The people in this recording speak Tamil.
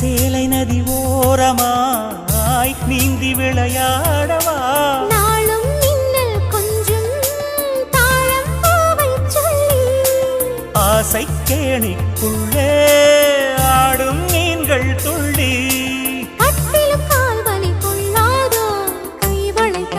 சேலை நதி ஓரமாய் நீந்தி விளையாடவா? நாளும் மின்னல் கொஞ்சும் ஆசை கேணிக்குள்ளே